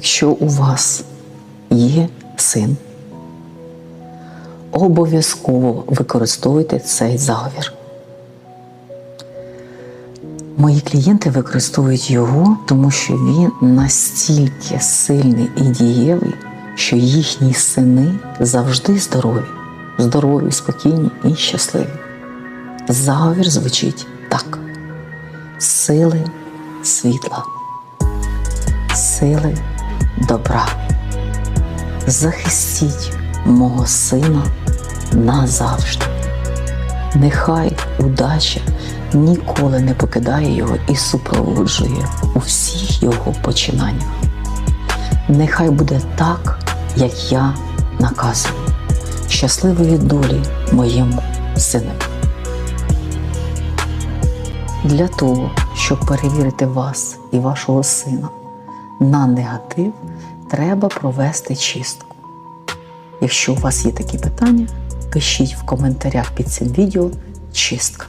якщо у вас є син, обов'язково використовуйте цей заговір. Мої клієнти використовують його, тому що він настільки сильний і дієвий, що їхні сини завжди здорові, здорові, спокійні і щасливі. Заговір звучить так: сили світла, сили добра. Захистіть мого сина назавжди. Нехай удача ніколи не покидає його і супроводжує у всіх його починаннях. Нехай буде так, як я наказую. Щасливої долі моєму сину. Для того, щоб перевірити вас і вашого сина на негатив, треба провести чистку. Якщо у вас є такі питання, пишіть в коментарях під цим відео чистка.